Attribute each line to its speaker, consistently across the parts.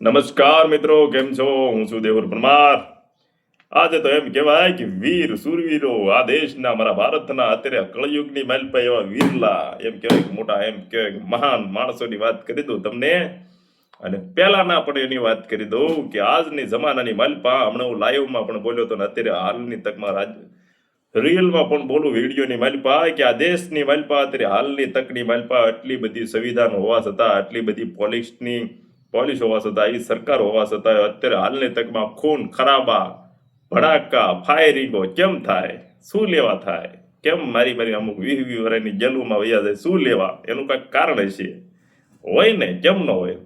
Speaker 1: નમસ્કાર મિત્રો, કેમ છો? હું છું દેવર પરમાર. આજે તો એમ કહેવાય કે વીર સુરવીરો આ દેશના, મારા ભારતના અત્યારે કળયુગની માલપા એવા વીરલા. એમ કહેવાય કે મોટા, એમ કહેવાય કે મહાન માણસોની વાત કરી દઉં તમને. અને પહેલાના પણ એની વાત કરી દઉં કે આજની જમાનાની માલપા હમણાં હું લાઈવમાં પણ બોલ્યો હતો ને અત્યારે હાલની તકમાં રાજ રિયલમાં પણ બોલું વિડીયોની માલપા કે આ દેશની માલપા અત્યારે હાલની તકની માલપા આટલી બધી સંવિધાન હોવા છતાં, આટલી બધી પોલીસની પોલીસ હોવા છતાં એ સરકાર હોવા છતાં અત્યારે હાલની તકમાં ખૂન, ખરાબા, ભડાકા, ફાયરિંગો કેમ થાય? શું લેવા થાય? કેમ મારી મારી અમુક વીસ વીસ વર્ષની જેલુમાં વયા જાય? શું લેવા? એનું કાંઈક કારણ હશે? હોય ને? કેમ ન હોય?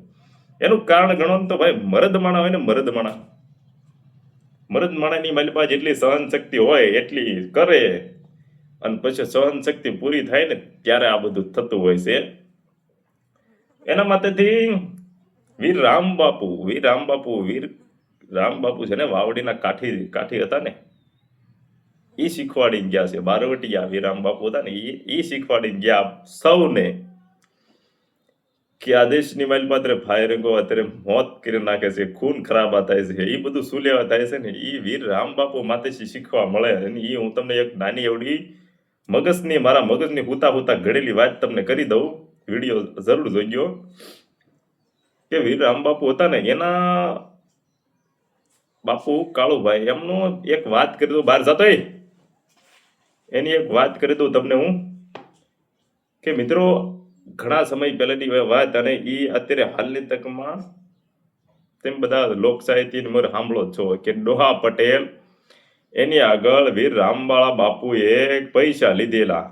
Speaker 1: એનું કારણ ગણો તો ભાઈ, મરદ માણા હોય ને મરદ માણા. મરદ માણાની મારી પાસે જેટલી સહન શક્તિ હોય, એટલી કરે. અને પછી સહન શક્તિ પૂરી થાય ને, ત્યારે આ બધું થતું હોય છે. એના માટેથી વીર રામ બાપુ વીર રામ બાપુ વીર રામ બાપુ છે ને વાવડીના કાઠી કાઠી હતા ને? એ શીખવાડી ગયા છે, બારવટીયા વીર રામ બાપુ હતા ને એ શીખવાડી ગયા સૌને કે આ દેશની માઇલ માત્ર ફાયરિંગો અત્યારે મોત કરી નાખે છે, ખૂન ખરાબા થાય છે એ બધું શું લેવા થાય છે ને? એ વીર રામ બાપુ માથેથી શીખવા મળે અને એ હું તમને એક નાની એવડી મગજની, મારા મગજની હુતા હુતા ઘડેલી વાત તમને કરી દઉં. વીડિયો જરૂર જોઈજો કે વીર રામ બાપુ હતા ને એના બાપુ કાળુભાઈ એમનો એક વાત કરી દઉં, બહાર જતો એની એક વાત કરી દઉં તમને હું. કે મિત્રો, ઘણા સમય પહેલાની વાત અને એ અત્યારે હાલની તકમાં તેમ બધા લોક સાહિત્ય મોર સાંભળો છો કે ડોહા પટેલ, એની આગળ વીર રામબાળા બાપુએ પૈસા લીધેલા.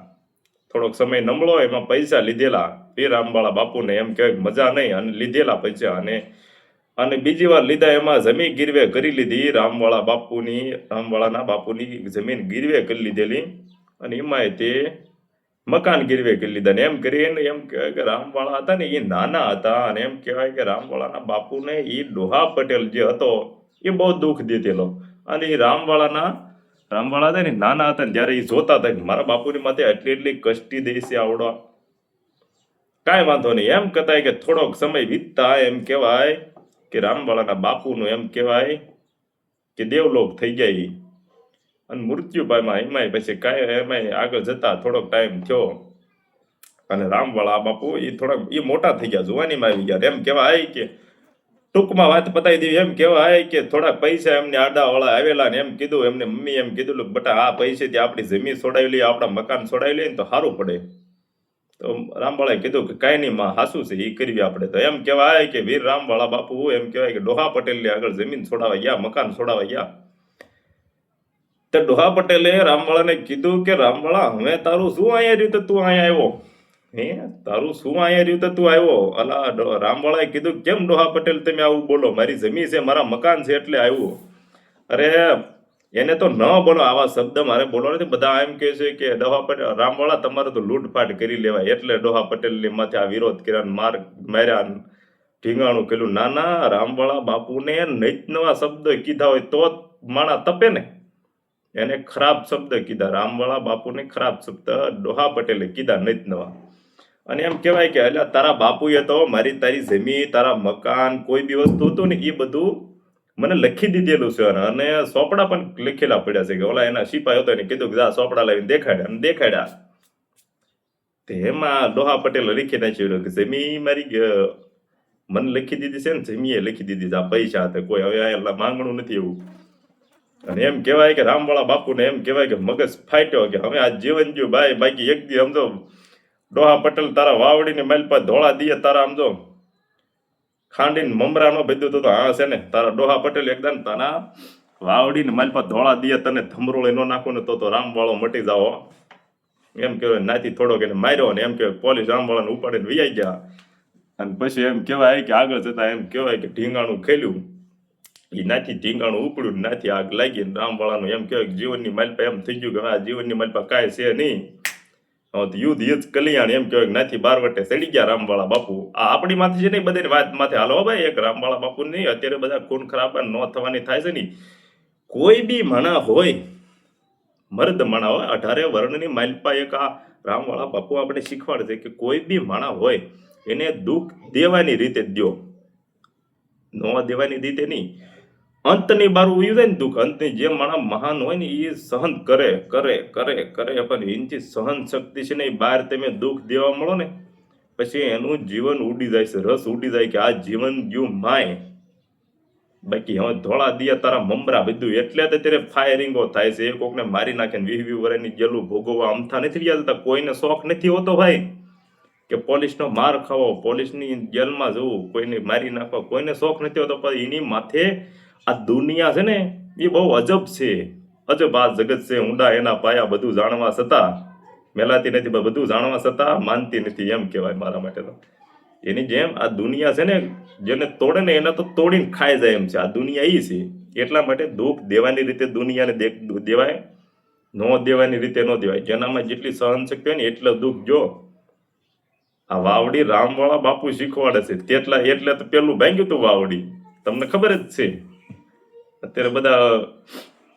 Speaker 1: થોડોક સમય નમળો એમાં પૈસા લીધેલા. વીર રામબાળા બાપુને એમ કહેવાય મજા નહીં, અને લીધેલા પૈસા અને અને બીજી વાર લીધા એમાં જમીન ગીરવે કરી લીધી. રામવાળા બાપુની, રામવાળાના બાપુની જમીન ગીરવે કરી લીધેલી, અને એમાંય તે મકાન ગીરવે કરી લીધા. ને એમ કરીને એમ કહેવાય કે રામવાળા હતા ને એ નાના હતા, અને એમ કહેવાય કે રામવાળાના બાપુને એ ડોહા પટેલ જે હતો, એ બહુ દુઃખ દીધેલો. અને એ રામવાળાના, રામવાળા હતા ને નાના હતા ને, જ્યારે એ જોતા હતા કે મારા બાપુની માથે એટલી એટલી કષ્ટી દેશે આવડવા કાંઈ વાંધો નહીં. એમ કહેતા કે થોડોક સમય વીતતા એમ કહેવાય કે રામવાળાના બાપુનું એમ કહેવાય કે દેવલોક થઈ જાય. અને મૃત્યુપાયમાં એમાંય પછી કાંઈ, એમાંય આગળ જતા થોડોક ટાઈમ થયો અને રામવાળા બાપુ એ થોડાક એ મોટા થઈ ગયા, જુવાનીમાં આવી ગયા. એમ કહેવાય કે ટૂંકમાં વાત પતાવી દેવી. એમ કહેવાય કે થોડા પૈસા એમને આડાવાળા આવેલા ને એમ કીધું, એમને મમ્મી એમ કીધું બટા, આ પૈસેથી આપણી જમીન છોડાવી લઈએ આપણા મકાન છોડાવી લઈએ ને તો સારું પડે. તો રામવાળાએ કીધું કે કાંઈ નહીં, માં હાસું છે એ કરવી આપણે. તો એમ કહેવાય કે વીર રામવાળા બાપુ, એમ કહેવાય કે ડોહા પટેલની આગળ જમીન છોડાવા ગયા, મકાન છોડાવા ગયા. તો ડોહા પટેલે રામવાળાને કીધું કે રામવાળા, હવે તારું શું અહીંયા રહ્યું તો તું અહીંયા આવ્યો? હે? તારું શું અહીંયા રહ્યું તો તું આવ્યો? અલા રામવાળાએ કીધું, કેમ ડોહા પટેલ, તમે આવું બોલો? મારી જમીન છે, મારા મકાન છે, એટલે આવ્યું. અરે એને તો ન બોલો, આવા શબ્દ મારે બોલો નથી. બધા એમ કહે છે કે ડોહા પટેલ, રામવાળા, તમારે તો લૂંટફાટ કરી લેવાય. એટલે ડોહા પટેલની માથે આ વિરોધ કર્યા માર માર્યા ઢીંગાણું કર્યું. નાના રામવાળા બાપુને નવા શબ્દ કીધા હોય તો માણા તપે ને. એને ખરાબ શબ્દ કીધા. રામવાળા બાપુને ખરાબ શબ્દ ડોહા પટેલે કીધા નૈત નવા અને એમ કહેવાય કે એટલે તારા બાપુએ તો મારી તારી જમીન, તારા મકાન, કોઈ બી વસ્તુ હતું ને એ બધું મને લખી દીધેલું છે અને સોપડા પણ લખેલા પડ્યા છે કે ઓલા એના સિપાઈ હતો એને કીધું કે જા, સોપડા લાવીને દેખાડ્યા અને દેખાડ્યા. તેમાં ડોહા પટેલ લખી નાખ્યું કે જમીન મારી મને લખી દીધી છે ને, જમીએ લખી દીધી આ પૈસા હતા, કોઈ હવે આ માંગણું નથી એવું. અને એમ કહેવાય કે રામવાળા બાપુને એમ કહેવાય કે મગજ ફાટ્યો કે હવે આ જીવન જ્યું ભાઈ બાકી એક દી સમજો ડોહા પટેલ તારા વાવડીને માલ પર ધોળા દીએ તારા સમજો ખાંડીને મમરાનો બધું તો હા છે ને, તારા ડોહા પટેલ એકદમ તના વાવડીને માલપા ધોળા દીએ તને થમરોળે નો નાખો ને તો તો રામવાળો મટી જાઓ. એમ કહેવાય, નાથી થોડોક એને માર્યો ને એમ કે પોલીસ રામવાળાને ઉપાડીને વિયાઈ ગયા. અને પછી એમ કહેવાય કે આગળ જતા એમ કહેવાય કે ઢીંગાણું ખેલ્યું. એ નાથી ઢીંગાણું ઉપડ્યું નાથી આગ લાગી રામવાળાનું એમ કહેવાય જીવનની માલપા એમ થઈ ગયું કે આ જીવનની માલપા કાંઈ છે નહીં. યુદ્ધ યુદ્ધ કલ્યાણ એમ કહેવાય કે બાર વટે સડી ગયા રામવાળા બાપુ. આ આપણી માથે છે ને બધાની વાત માથે હાલો ભાઈ, એક રામવાળા બાપુ નહીં, અત્યારે બધા ખૂન ખરાબ ન થવાની થાય છે નહીં. કોઈ બી માણા હોય, મર્દ માણા હોય, અઢારે વર્ણની માલપા એક આ રામવાળા બાપુ આપણે શીખવાડે છે કે કોઈ બી માણા હોય, એને દુઃખ દેવાની રીતે દો નોવા દેવાની રીતે નહીં. અંતની બારું ઉયું જાય ને દુઃખ. અંતની જે માણસ મહાન હોય ને એ સહન કરે કરે કરે કરે, પણ એની સહન શક્તિ છે ને એ બહાર તમે દુઃખ દેવા મળો ને, પછી એનું જીવન ઉડી જાય છે, રસ ઉડી જાય કે આ જીવન જ્યું માય. બાકી હવે ધોળા દિયા તારા મમરા બધું એટલે તો ત્યારે ફાયરિંગો થાય છે. એ કોકને મારી નાખે વીસ વર્ષની જેલું ભોગવવા અમથા નથી રહ્યા જતા. કોઈને શોખ નથી હોતો ભાઈ કે પોલીસનો માર ખાવો. પોલીસની જેલમાં જવું, કોઈને મારી નાખવા. કોઈને શોખ નથી હોતો, પણ એની માથે આ દુનિયા છે ને, એ બહુ અજબ છે. અજબ આ જગત છે, ઊંડા એના પાયા બધું જાણવા છતાં, મેલાતી નથી બધું જાણવા છતાં માનતી નથી એમ કહેવાય મારા માટે તો. એની જેમ આ દુનિયા છે ને, જેને તોડે ને એને તો તોડીને ખાઈ જાય એમ છે. આ દુનિયા એ છે. એટલા માટે દુઃખ દેવાની રીતે દુનિયાને દેવાય, ન દેવાની રીતે ન દેવાય. જેનામાં જેટલી સહન શક્તિ હોય ને એટલો દુઃખ જો. આ વાવડી રામવાળા બાપુ શીખવાડે છે. તેટલા એટલે તો પેલું ભાંગ્યું તું વાવડી. તમને ખબર જ છે. અત્યારે બધા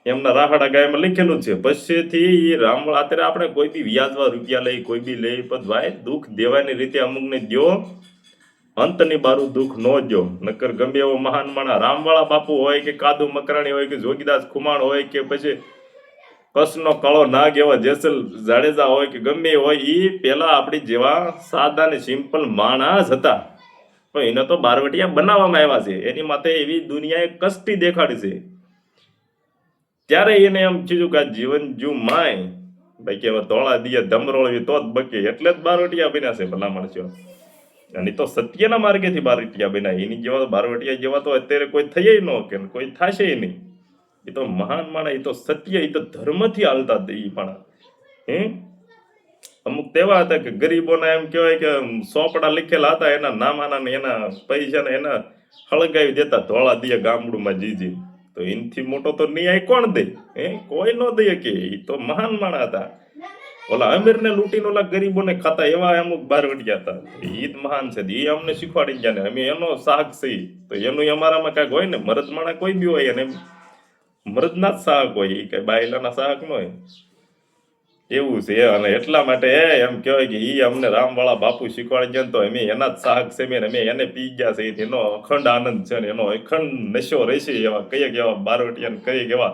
Speaker 1: એમના રાહાડા ગાયમાં લખેલું છે, પછીથી એ રામવાળા, અત્યારે આપણે કોઈ બી વ્યાજવા રૂપિયા લઈ, કોઈ બી લઈ, પણ ભાઈ દુઃખ દેવાની રીતે અમુકને દ્યો, અંતની બારું દુઃખ ન જો નકર ગમે એવો મહાન માણસ, રામવાળા બાપુ હોય કે કાદુ મકરાણી હોય કે જોગીદાસ ખુમાણ હોય કે પછી કચ્છનો કાળો નાગ એવા જેસલ જાડેજા હોય કે ગમે હોય એ પહેલા આપણી જેવા સાદા ને સિમ્પલ માણસ હતા. પણ એને તો બારવટિયા બનાવવામાં આવ્યા છે. એની માથે એવી દુનિયાએ કષ્ટી દેખાડી છે. ત્યારે એને એમ કીધું કે આ જીવન જુ માય બાકી હવે ધોળા દિયે ધમરોળવી તો જ બકે. એટલે જ બારવટિયા બન્યા છે ભલા માણસો અને તો સત્યના માર્ગેથી બારવટિયા બન્યા. એની જેવા બારવટિયા જેવા તો અત્યારે કોઈ થઈ ન કે, કોઈ થશે નહીં. એ તો મહાન માણસ, એ તો સત્ય, એ તો ધર્મથી હાલતા એ પણ. હે? અમુક તેવા હતા કે ગરીબોના એમ કહેવાય કે સોપડા લખેલા હતા, એના નામાના ને એના પૈસા ને એના હળગાવી દેતા, ધોળા દે ગામડુંમાં જીજી તો એનથી મોટો તો ન્યાય કોણ દે? એ કોઈ ન દે કે એ તો મહાન માણા હતા. ઓલા અમીરને લૂંટીને ઓલા ગરીબોને ખાતા એવા અમુક બારવટિયા હતા. ઈદ મહાન છે એ અમને શીખવાડી ગયા ને, અમે એનો શાક છે તો એનું અમારામાં કાંઈક હોય ને, મરદ માણા કોઈ બી હોય એને મરદના જ શાક હોય એ કઈ બાયલાના શાક ન હોય. એવું છે અને એટલા માટે એમ કહેવાય કે એ અમને રામવાળા બાપુ શીખવાડી ગયા ને તો અમે એના જ શાક છે મેં અમે એને પી ગયા છે, એનો અખંડ આનંદ છે ને એનો અખંડ નશો રહેશે એવા કંઈક એવા બારવટિયા ને કંઈક એવા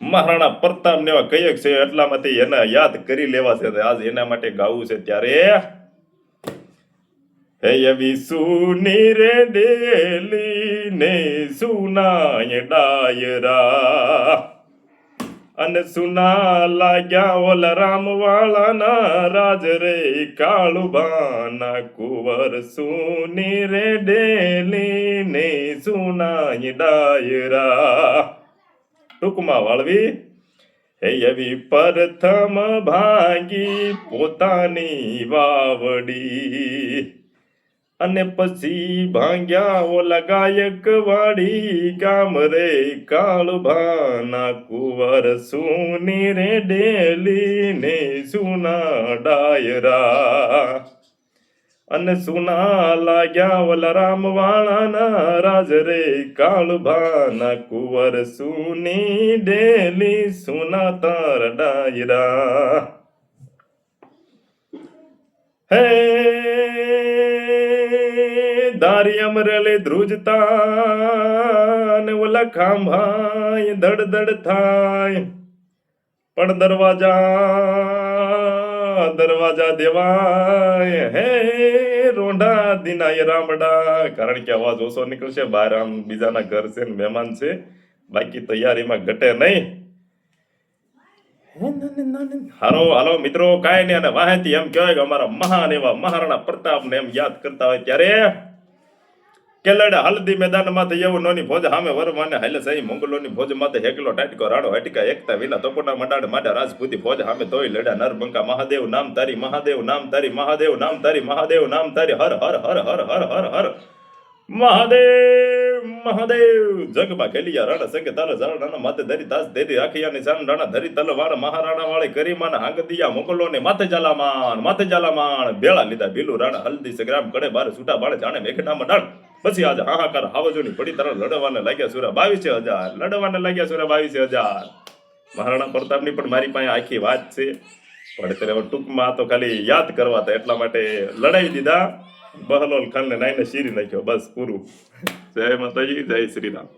Speaker 1: મહારાણા પ્રતાપ ને એવા કંઈક છે, એટલા માટે એને યાદ કરી લેવા છે, આજ એના માટે ગાવું છે ત્યારે હે એવી સુની રે ડેલી ને સુનાય ડાયરા. અને સુના લાગ્યા ઓલ રામવાળાના રાજ રે કાળુબાના કુંવર સુની રે ડેલી ને સુનાય ડાયરા. ટૂંકમાં વાળવી, હે એવી પ્રથમ ભાગી પોતાની વાવડી. અને પછી ભાંગ્યા ઓલા ગાયક વાડી ગામ રે કાળભાના કુંવર સુની રે ડેલી ને સુના ડાયરા. અને સુના લાગ્યા ઓલા રામવાળાના રાજ રે કાળભાના કુંવર સુની ડેલી સુના તાર ડાયરા. હે દારી અમરેલી ધ્રુજતા ને ઓલા ખાંભાય ધડ ધડ થાય. પણ દરવાજા દરવાજા દેવાય. હે રોંઢા દિનાય રામડા. કારણ કે અવાજ ઓછો નીકળશે, બહાર આમ બીજાના ઘર છે ને મહેમાન છે. બાકી તૈયારીમાં ઘટે નહીં. હારો હાલો મિત્રો, કાંઈ નહીં, અને વાહેતી એમ કહેવાય કે અમારા મહાન એવા મહારાણા પ્રતાપને એમ યાદ કરતા હોય ત્યારે કેલડા હલ્દી મેદાન માથે એવું નોની ભોજ હામે વરમાને હાલે સહી મોંગલોની ભોજ માથે હેકલો ટાટકો રાડો હટકા એકતા વિના તોપોટા મંડાડ માડા રાજપૂતી ભોજ હામે તોય લડા નરબંકા મહાદેવ, નામ તારી મહાદેવ, નામ તારી મહાદેવ, નામ તારી મહાદેવ, નામ તારી હર હર હર હર હર હર હર. મહાદેવ મહાદેવ, જગમાં ખેલિયા રાણા સંગે તાર ઝરણાના માથે ધરી તાસ ધરી રાખિયાની સાન રાણા ધરી તલવાર મહારાણા વાળી કરીમાન હાંગદિયા મોકલો ને માથે જાલામાન માથે જાલામાન ભેળા લીધા ભીલું રાણા હલ્દી સગ્રામ કડે બાર છૂટા બાળે જાણે મેઘના ડાળ પછી આજે હાહાકાર હાવજોની પડી તરણ લડવાને લાગ્યા સુરા બાવીસે હજાર, લડવાને લાગ્યા સુરા બાવીસે હજાર. મહારાણા પ્રતાપની પણ મારી પાસે આખી વાત છે. પણ અત્યારે ટૂંકમાં તો ખાલી યાદ કરવા હતા, એટલા માટે લડાઈ દીધા. બહલોલ ખાનને નાઈને શીરી નાખ્યો, બસ પૂરું. જય માતાજી, જય શ્રી રામ.